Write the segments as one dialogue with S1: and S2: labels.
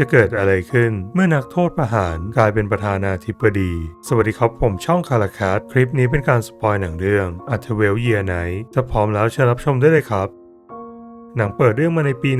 S1: จะเกิดอะไรขึ้น เมื่อนักโทษประหารกลายเป็นประธานาธิบดี สวัสดีครับผมช่องคาราคัสคลิปนี้เป็นการสปอยหนังเรื่องอัธเวลเยียไนถ้าพร้อมแล้วเชิญรับชมได้เลยครับ หนังเปิดเรื่องมาในปี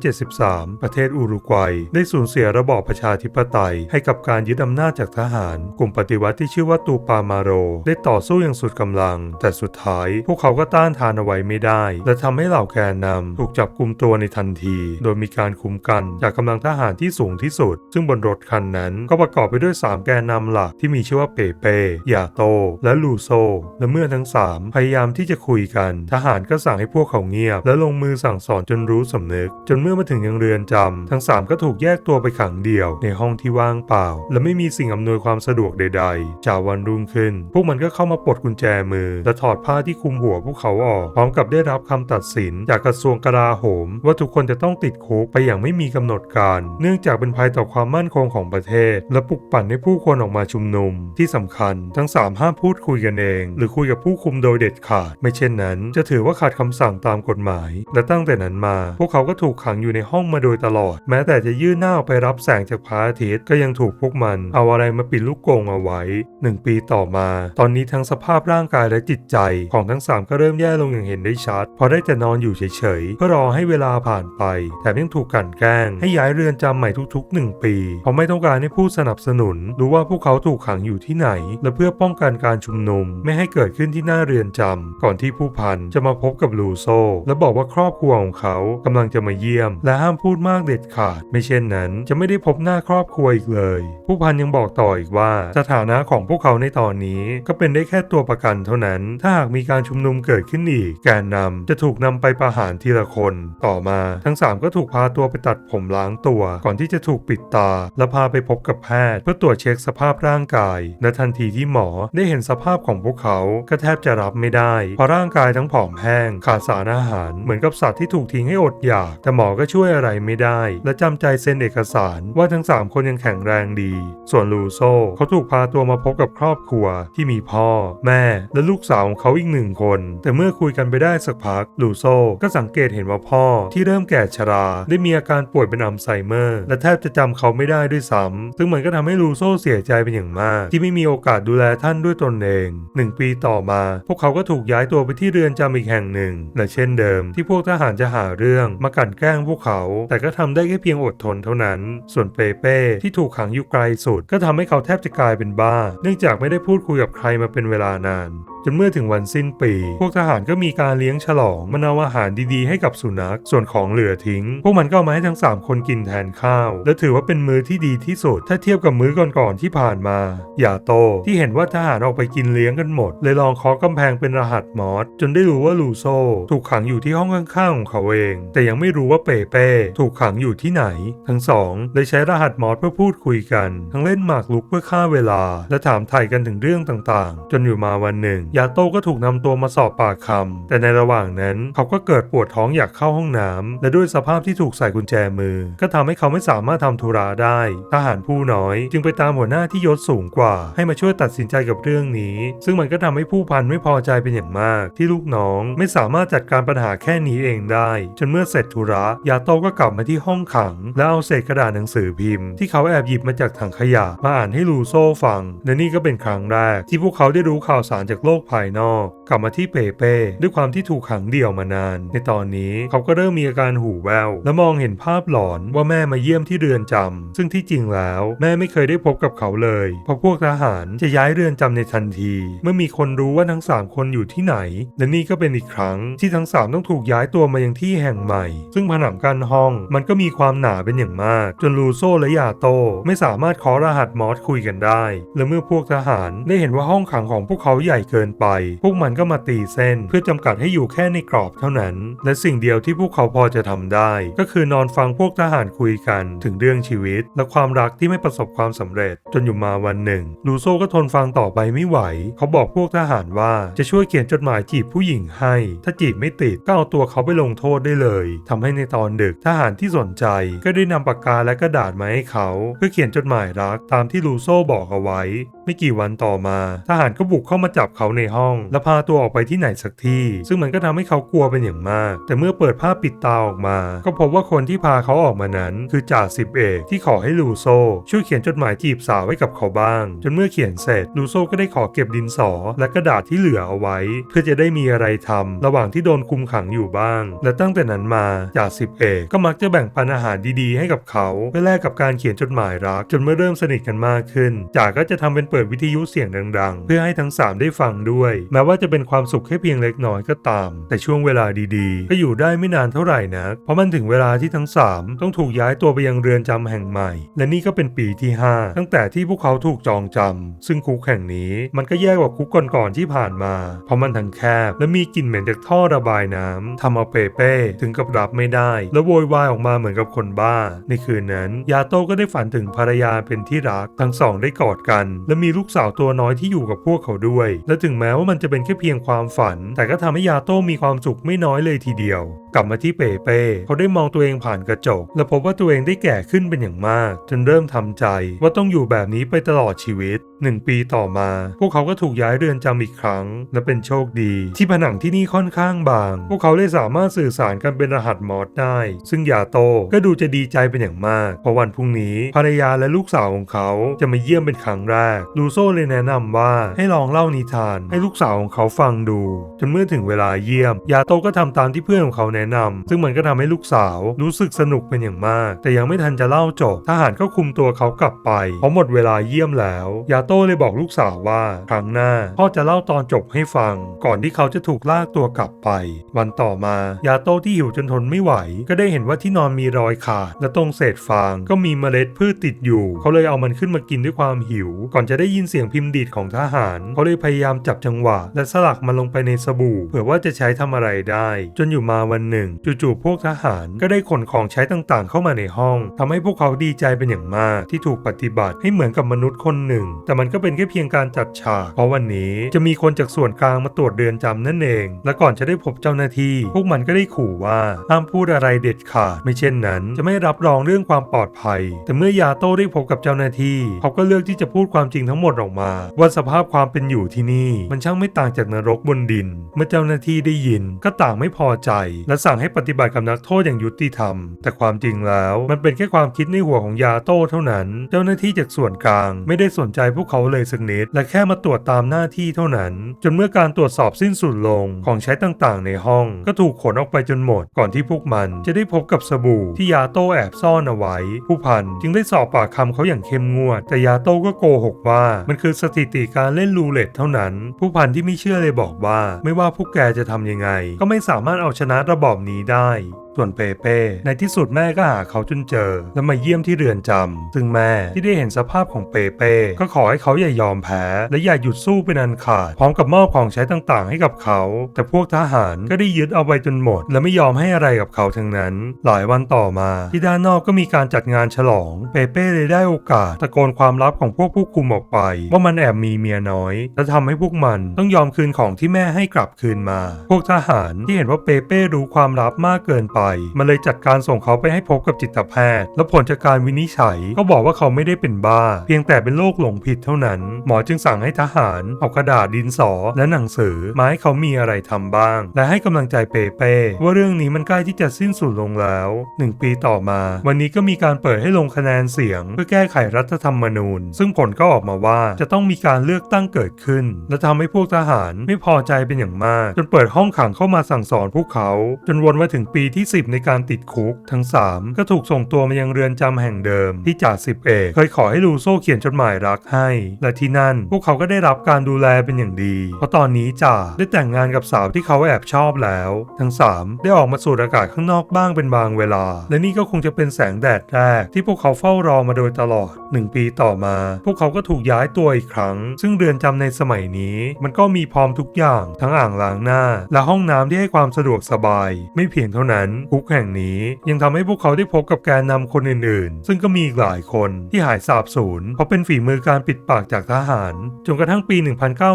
S1: 1973 ประเทศอุรุกวัย ได้สูญเสียระบอบประชาธิปไตย ให้กับการยึดอำนาจจากทหาร กลุ่มปฏิวัติที่ชื่อว่าตูปามาโร ได้ต่อสู้อย่างสุดกำลัง แต่สุดท้าย พวกเขาก็ต้านทานเอาไว้ไม่ได้ และทำให้เหล่าแกนนำถูกจับกลุ่มตัวในทันที โดยมีการคุมกันจากกำลังทหารที่สูงที่สุด ซึ่งบนรถคันนั้นก็ประกอบไปด้วย 3 แกนนำหลักที่มีชื่อว่าเปเป้ยาโต และลูโซ และเมื่อทั้ง 3 พยายามที่จะคุยกัน ทหารก็สั่งให้พวกเขาเงียบ และลงมือสั่งสอนจนรู้สำนึก จนเมื่อมาถึงยังเรือนจำทั้ง 3 ก็ถูกแยกตัวไปขังเดี่ยวในห้องที่ว่างเปล่า และไม่มีสิ่งอำนวยความสะดวกใด ๆ จากวันรุ่งขึ้น พวกมันก็เข้ามาปลดกุญแจมือ และถอดผ้าที่คลุมหัวพวกเขาออก พร้อมกับได้รับคำตัดสิน จากกระทรวงกลาโหม ว่าทุกคนจะต้องติดคุกไปอย่างไม่มีกำหนดการ เนื่องจากเป็นภัยต่อความมั่นคงของประเทศ และปลุกปั่นให้ผู้คนออกมาชุมนุม ที่สำคัญ ทั้งสามห้ามพูดคุยกันเอง หรือคุยกับผู้คุมโดยเด็ดขาด ไม่เช่นนั้น จะถือว่าขาดคำสั่งตามกฎหมายและตั้งแต่นั้นมา พวกเขาก็ถูกขังอยู่ในห้องมาโดยตลอด แม้แต่จะยื่นหน้าออกไปรับแสงจากพระอาทิตย์ก็ยังถูกพวกมัน เอาอะไรมาปิดลูกกรงเอาไว้หนึ่งปีต่อมา ตอนนี้ทั้งสภาพร่างกายและจิตใจของทั้งสามก็เริ่มแย่ลงอย่างเห็นได้ชัดพราะได้แต่นอนอยู่เฉยๆเพื่อรอให้เวลาผ่านไป แถมยังถูกกั่นแกล้ง ให้ย้ายเรือนจำใหม่ทุก ๆ 1 ปี เพราะไม่ต้องการให้ผู้สนับสนุน รู้ว่าพวกเขาถูกขังอยู่ที่ไหน และเพื่อป้องกันการชุมนุม ไม่ให้เกิดขึ้นที่หน้าเรือนจำก่อนที่ผู้พันจะมาพบกับลูโซ และบอกว่าครอบครัวของเขากำลังจะมาเยี่ยม และห้ามพูดมากเด็ดขาด ไม่เช่นนั้น จะไม่ได้พบหน้าครอบครัวอีกเลย ผู้พันยังบอกต่ออีกว่า สถานะของพวกเขาในตอนนี้ก็เป็นได้แค่ตัวประกันเท่านั้น ถ้าหากมีการชุมนุมเกิดขึ้นอีก แกนนำจะถูกนำไปประหารทีละคน ต่อมาทั้ง 3 ก็ถูกพาตัวไปตัดผมล้างตัว ก่อนที่จะถูกปิดตา และพาไปพบกับแพทย์ เพื่อตรวจเช็คสภาพร่างกาย และทันทีที่หมอได้เห็นสภาพของพวกเขาก็แทบจะรับไม่ได้เพราะร่างกายทั้งผอมแห้งขาดสารอาหารเหมือนกับสัตว์ที่ถูกทิ้งให้อดอยาก แต่หมอก็ช่วยอะไรไม่ได้ และจำใจเซ็นเอกสารว่าทั้ง 3 คนยังแข็งแรงดี ส่วนลูโซเขาถูกพาตัวมาพบกับครอบครัวที่มีพ่อ แม่ และลูกสาวของเขาอีกหนึ่งคน แต่เมื่อคุยกันไปได้สักพักลูโซก็สังเกตเห็นว่าพ่อที่เริ่มแก่ชรา ได้มีอาการป่วยเป็นอัลไซเมอร์ และแทบจะจำเขาไม่ได้ด้วยซ้ำซึ่งมันก็ทำให้ลูโซเสียใจเป็นอย่างมาก ที่ไม่มีโอกาสดูแลท่านด้วยตนเองหนึ่งปีต่อมา พวกเขาก็ถูกย้ายตัวไปที่เรือนจำอีกแห่งหนึ่ง และเช่นเดิมที่พวกทหารจะหาเรื่องมากลั่นแกล้งพวกเขา แต่ก็ทำได้แค่เพียงอดทนเท่านั้น ส่วนเปเป้ที่ถูกขังอยู่ไกลสุด ก็ทำให้เขาแทบจะกลายเป็นบ้า เนื่องจากไม่ได้พูดคุยกับใครมาเป็นเวลานาน จนเมื่อถึงวันสิ้นปี พวกทหารก็มีการเลี้ยงฉลองมันเอาอาหารดีๆให้กับสุนัข ส่วนของเหลือทิ้ง พวกมันก็เอามาให้ทั้ง 3 คนกินแทนข้าว และถือว่าเป็นมื้อที่ดีที่สุด ถ้าเทียบกับมื้อก่อนๆที่ผ่านมา อย่าโตที่เห็นว่าทหารออกไปกินเลี้ยงกันหมด เลยลองเคาะกำแพงเป็นรหัสมอสจนได้รู้ว่าลูโซ ถูกขังอยู่ที่ห้องข้างๆของเขาเอง แต่ยังไม่รู้ว่าเปเป้ถูกขังอยู่ที่ไหน ทั้งสองเลยใช้รหัสมอสเพื่อพูดคุยกัน ทั้งเล่นหมากรุกเพื่อฆ่าเวลา และถามไถ่กันถึงเรื่องต่างๆ จนอยู่มาวันหนึ่งยาโต้ก็ถูกนำตัวมาสอบปากคำแต่ในระหว่างนั้นเขาก็เกิดปวดท้องอยากเข้าห้องน้ำและด้วยสภาพที่ถูกใส่กุญแจมือ ก็ทำให้เขาไม่สามารถทำธุระได้ ทหารผู้น้อย จึงไปตามหัวหน้าที่ยศสูงกว่า ให้มาช่วยตัดสินใจกับเรื่องนี้ ซึ่งมันก็ทำให้ผู้พันไม่พอใจเป็นอย่างมาก ที่ลูกน้องไม่สามารถจัดการปัญหาแค่นี้เองได้ จนเมื่อเสร็จธุระยาโต้ก็กลับมาที่ห้องขัง แล้วเอาเศษกระดาษหนังสือพิมพ์ที่เขาแอบหยิบมาจากถังขยะมาอ่านให้ลูโซฟัง และนี่ก็เป็นครั้งแรกที่พวกเขาได้รู้ข่าวสารจากโลกภายนอก กลับมาที่เปเป้ด้วยความที่ถูกขังเดี่ยวมานาน ในตอนนี้เขาก็เริ่มมีอาการหูแววและมองเห็นภาพหลอนว่าแม่มาเยี่ยมที่เรือนจำซึ่งที่จริงแล้วแม่ไม่เคยได้พบกับเขาเลย เพราะพวกทหารจะย้ายเรือนจำในทันที เมื่อมีคนรู้ว่าทั้ง 3 คนอยู่ที่ไหน และนี่ก็เป็นอีกครั้งที่ทั้ง 3 ต้องถูกย้ายตัวมายังที่แห่งใหม่ ซึ่งผนังกั้นห้องมันก็มีความหนาเป็นอย่างมาก จนลูโซและยาโตไม่สามารถขอรหัสมอสคุยกันได้ และเมื่อพวกทหารได้เห็นว่าห้องขังของพวกเขาใหญ่เกินไป พวกมันก็มาตีเส้น เพื่อจำกัดให้อยู่แค่ในกรอบเท่านั้น และสิ่งเดียวที่พวกเขาพอจะทำได้ ก็คือนอนฟังพวกทหารคุยกันถึงเรื่องชีวิต และความรักที่ไม่ประสบความสำเร็จ จนอยู่มาวันหนึ่ง ลูโซก็ทนฟังต่อไปไม่ไหว เขาบอกพวกทหารว่าจะช่วยเขียนจดหมายจีบผู้หญิงให้ ถ้าจีบไม่ติดก็เอาตัวเขาไปลงโทษได้เลยทำให้ในตอนดึกทหารที่สนใจก็ได้นำปากกาและกระดาษมาให้เขา เพื่อเขียนจดหมายรักตามที่ลูโซบอกเอาไว้ไม่กี่วันต่อมา ทหารก็บุกเข้ามาจับเขาในห้อง และพาตัวออกไปที่ไหนสักที่ ซึ่งมันก็ทำให้เขากลัวเป็นอย่างมาก แต่เมื่อเปิดผ้าปิดตาออกมา ก็พบว่าคนที่พาเขาออกมานั้นคือจ่าสิบเอกที่ขอให้ลูโซ ช่วยเขียนจดหมายจีบสาวให้กับเขาบ้าง จนเมื่อเขียนเสร็จลูโซก็ได้ขอเก็บดินสอ และกระดาษที่เหลือเอาไว้ เพื่อจะได้มีอะไรทำระหว่างที่โดนคุมขังอยู่บ้าง และตั้งแต่นั้นมาจ่าสิบเอกก็มักจะแบ่งปันอาหารดีๆ ให้กับเขาเพื่อแลกกับการเขียนจดหมายรัก จนเมื่อเริ่มสนิทกันมากขึ้นจ่าก็จะทำเป็นเปิดวิทยุเสียงดัง ๆ เพื่อให้ทั้งสามได้ฟังด้วย แม้ว่าจะเป็นความสุขแค่เพียงเล็กน้อยก็ตาม แต่ช่วงเวลาดีๆ ก็อยู่ได้ไม่นานเท่าไหร่นักเพราะมันถึงเวลาที่ทั้งสามต้องถูกย้ายตัวไปยังเรือนจำแห่งใหม่ และนี่ก็เป็นปีที่ 5 ตั้งแต่ที่พวกเขาถูกจองจำซึ่งคุกแห่งนี้มันก็แย่กว่าคุกก่อนๆที่ผ่านมา เพราะมันทั้งแคบ และมีกลิ่นเหม็นจากท่อระบายน้ำทำเอาเปเป้ถึงกับรับไม่ได้ แล้วโวยวายออกมาเหมือนกับคนบ้า ในคืนนั้น ยาโต้ก็ได้ฝันถึงภรรยาเป็นที่รักทั้งสองได้กอดกัน และมีีลูกสาวตัวน้อยที่อยู่กับพวกเขาด้วย และถึงแม้ว่ามันจะเป็นแค่เพียงความฝัน แต่ก็ทำให้ยาโต้มีความสุขไม่น้อยเลยทีเดียว กลับมาที่เปเป้เขาได้มองตัวเองผ่านกระจก และพบว่าตัวเองได้แก่ขึ้นเป็นอย่างมาก จนเริ่มทำใจว่าต้องอยู่แบบนี้ไปตลอดชีวิตหนึ่งปีต่อมา พวกเขาก็ถูกย้ายเรือนจำอีกครั้ง และเป็นโชคดี ที่ผนังที่นี่ค่อนข้างบาง พวกเขาเลยสามารถสื่อสารกันเป็นรหัสมอสได้ ซึ่งยาโตก็ดูจะดีใจเป็นอย่างมากเพราะวันพรุ่งนี้ภรรยาและลูกสาวของเขาจะมาเยี่ยมเป็นครั้งแรกลูโซเลยแนะนำว่าให้ลองเล่านิทาน ให้ลูกสาวของเขาฟังดู จนเมื่อถึงเวลาเยี่ยม ยาโตก็ทำตามที่เพื่อนของเขาแนะนำซึ่งมันก็ทำให้ลูกสาวรู้สึกสนุกเป็นอย่างมาก แต่ยังไม่ทันจะเล่าจบทหารก็คุมตัวเขากลับไปเพราะหมดเวลาเยี่ยมแล้วยาโต้เลยบอกลูกสาวว่า ครั้งหน้าพ่อจะเล่าตอนจบให้ฟัง ก่อนที่เขาจะถูกลากตัวกลับไป วันต่อมายาโต้ที่หิวจนทนไม่ไหว ก็ได้เห็นว่าที่นอนมีรอยขาดและตรงเศษฟางก็มีเมล็ดพืชติดอยู่ เขาเลยเอามันขึ้นมากินด้วยความหิว ก่อนจะได้ยินเสียงพิมพ์ดีดของทหาร เขาเลยพยายามจับจังหวะ และสลักมันลงไปในสบู่ เผื่อว่าจะใช้ทำอะไรได้ จนอยู่มาวันหนึ่ง จู่ๆพวกทหารก็ได้ขนของใช้ต่างๆ เข้ามาในห้องทำให้พวกเขาดีใจเป็นอย่างมากที่ถูกปฏิบัติให้เหมือนกับมนุษย์คนหนึ่ง แต่มันก็เป็นแค่เพียงการจัดฉากเพราะวันนี้จะมีคนจากส่วนกลางมาตรวจเรือนจำนั่นเอง และก่อนจะได้พบเจ้าหน้าที่ พวกมันก็ได้ขู่ว่าห้ามพูดอะไรเด็ดขาด ไม่เช่นนั้น จะไม่รับรองเรื่องความปลอดภัย แต่เมื่อยาโต้ได้พบกับเจ้าหน้าที่ เขาก็เลือกที่จะพูดความจริงทั้งหมดออกมา ว่าสภาพความเป็นอยู่ที่นี่ มันช่างไม่ต่างจากนรกบนดิน เมื่อเจ้าหน้าที่ได้ยินก็ต่างไม่พอใจ และสั่งให้ปฏิบัติกับนักโทษอย่างยุติธรรม แต่ความจริงแล้วมันเป็นแค่ความคิดในหัวของยาโต้เท่านั้น เจ้าหน้าที่จากส่วนกลาง ไม่ได้สนใจพวกเขาเลยสักนิด และแค่มาตรวจตามหน้าที่เท่านั้น จนเมื่อการตรวจสอบสิ้นสุดลงของใช้ต่างๆ ในห้อง ก็ถูกขนออกไปจนหมด ก่อนที่พวกมันจะได้พบกับสบู่ที่ยาโต้แอบซ่อนเอาไว้ ผู้พันจึงได้สอบปากคำเขาอย่างเข้มงวด แต่ยาโต้ก็โกหกว่า มันคือสถิติการเล่นรูเล็ตเท่านั้น ผู้พันที่ไม่เชื่อเลยบอกว่า ไม่ว่าพวกแกจะทำยังไง ก็ไม่สามารถเอาชนะระบอบนี้ได้ ส่วนเปเป้ในที่สุดแม่ก็หาเขาจนเจอ และมาเยี่ยมที่เรือนจำซึ่งแม่ที่ได้เห็นสภาพของเปเป้ก็ขอให้เขาอย่ายอมแพ้ และอย่าหยุดสู้เป็นอันขาด พร้อมกับมอบของใช้ต่างๆ ให้กับเขา แต่พวกทหารก็ได้ยึดเอาไปจนหมด และไม่ยอมให้อะไรกับเขาทั้งนั้น หลายวันต่อมา ที่ด้านนอกก็มีการจัดงานฉลอง เปเป้เลยได้โอกาสตะโกนความลับของพวกผู้คุมออกไป ว่ามันแอบมีเมียน้อย และทำให้พวกมันต้องยอมคืนของที่แม่ให้กลับคืนมา พวกทหารที่เห็นว่าเปเป้รู้ความลับมากเกินไปมันเลยจัดการส่งเขาไปให้พบกับจิตแพทย์ และผลจากการวินิจฉัยก็บอกว่าเขาไม่ได้เป็นบ้า เพียงแต่เป็นโรคหลงผิดเท่านั้น หมอจึงสั่งให้ทหารเอากระดาษดินสอและหนังสือมาให้เขามีอะไรทำบ้าง และให้กำลังใจเปเป้ว่าเรื่องนี้มันใกล้ที่จะสิ้นสุดลงแล้วหนึ่งปีต่อมา วันนี้ก็มีการเปิดให้ลงคะแนนเสียง เพื่อแก้ไขรัฐธรรมนูญ ซึ่งผลก็ออกมาว่าจะต้องมีการเลือกตั้งเกิดขึ้น และทำให้พวกทหารไม่พอใจเป็นอย่างมาก จนเปิดห้องขังเข้ามาสั่งสอนพวกเขา จนวนมาถึงปีที่10 ในการติดคุก ทั้ง 3 ก็ถูกส่งตัวมายังเรือนจำแห่งเดิมที่จ่าสิบเอกเคยขอให้ลูโซ่เขียนจดหมายรักให้ และที่นั่น พวกเขาก็ได้รับการดูแลเป็นอย่างดี เพราะตอนนี้จ่าได้แต่งงานกับสาวที่เขาแอบชอบแล้ว ทั้ง 3 ได้ออกมาสูดอากาศข้างนอกบ้างเป็นบางเวลา และนี่ก็คงจะเป็นแสงแดดแรกที่พวกเขาเฝ้ารอมาโดยตลอด 1 ปีต่อมา พวกเขาก็ถูกย้ายตัวอีกครั้ง ซึ่งเรือนจำในสมัยนี้ มันก็มีพร้อมทุกอย่าง ทั้งอ่างล้างหน้า และห้องน้ำที่ให้ความสะดวกสบาย ไม่เพียงเท่านั้นคุกแห่งนี้ ยังทำให้พวกเขาได้พบกับแกนนำคนอื่นๆ ซึ่งก็มีอีกหลายคนที่หายสาบสูญเพราะเป็นฝีมือการปิดปากจากทหาร จนกระทั่งปี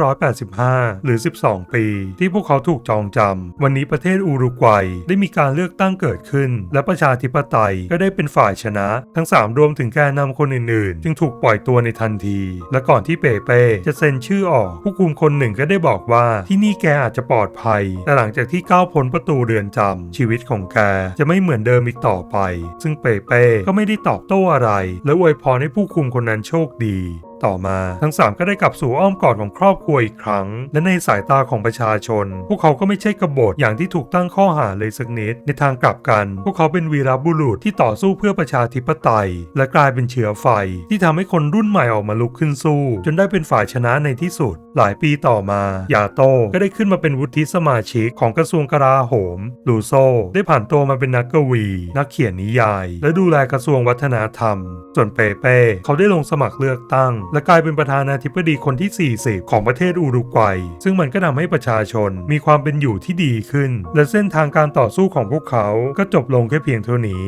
S1: 1985 หรือ 12 ปี ที่พวกเขาถูกจองจำวันนี้ประเทศอูรุกวัยได้มีการเลือกตั้งเกิดขึ้น และประชาธิปไตยก็ได้เป็นฝ่ายชนะ ทั้ง 3 รวมถึงแกนนำคนอื่นๆ จึงถูกปล่อยตัวในทันที และก่อนที่เปเป้จะเซ็นชื่อออก ผู้คุมคนหนึ่งก็ได้บอกว่าที่นี่แกอาจจะปลอดภัย แต่หลังจากที่ก้าวพ้นประตูเรือนจำชีวิตของแกจะไม่เหมือนเดิมอีกต่อไป ซึ่งเปเป้ก็ไม่ได้ตอบโต้อะไร และอวยพรให้ผู้คุมคนนั้นโชคดี ต่อมา ทั้ง 3 ก็ได้กลับสู่อ้อมกอดของครอบครัวอีกครั้ง และในสายตาของประชาชน พวกเขาก็ไม่ใช่กบฏอย่างที่ถูกตั้งข้อหาเลยสักนิด ในทางกลับกัน พวกเขาเป็นวีรบุรุษที่ต่อสู้เพื่อประชาธิปไตย และกลายเป็นเชื้อไฟ ที่ทำให้คนรุ่นใหม่ออกมาลุกขึ้นสู้ จนได้เป็นฝ่ายชนะในที่สุด หลายปีต่อมา ยาโตก็ได้ขึ้นมาเป็นวุฒิสมาชิกของกระทรวงกลาโหม ลูโซ ได้ผ่านตัวมาเป็นนักกวี นักเขียนนิยาย และดูแลกระทรวงวัฒนธรรม ส่วนเปเป้เขาได้ลงสมัครเลือกตั้งและกลายเป็นประธานาธิบดีคนที่ 40 ของประเทศอูรุกวัย ซึ่งมันก็ทำให้ประชาชนมีความเป็นอยู่ที่ดีขึ้น และเส้นทางการต่อสู้ของพวกเขาก็จบลงแค่เพียงเท่านี้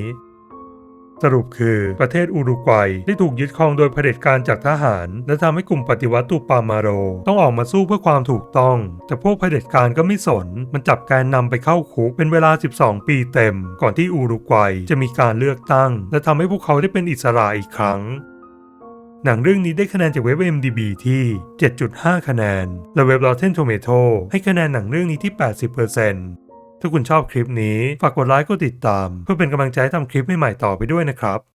S1: สรุปคือประเทศอูรุกวัยได้ถูกยึดครองโดยเผด็จการจากทหาร และทำให้กลุ่มปฏิวัติตุปามาโร ต้องออกมาสู้เพื่อความถูกต้อง แต่พวกเผด็จการก็ไม่สน มันจับแกนนำไปเข้าคุกเป็นเวลา 12 ปีเต็ม ก่อนที่อูรุกวัยจะมีการเลือกตั้ง และทำให้พวกเขาได้เป็นอิสระอีกครั้ง หนังเรื่องนี้ได้คะแนนจากเว็บ MDB ที่ 7.5 คะแนน และเว็บ Rotten Tomato ให้คะแนนหนังเรื่องนี้ที่ 80%ถ้าคุณชอบคลิปนี้ ฝากกดไลค์กดติดตาม เพื่อเป็นกำลังใจให้ทำคลิปใหม่ๆต่อไปด้วยนะครับ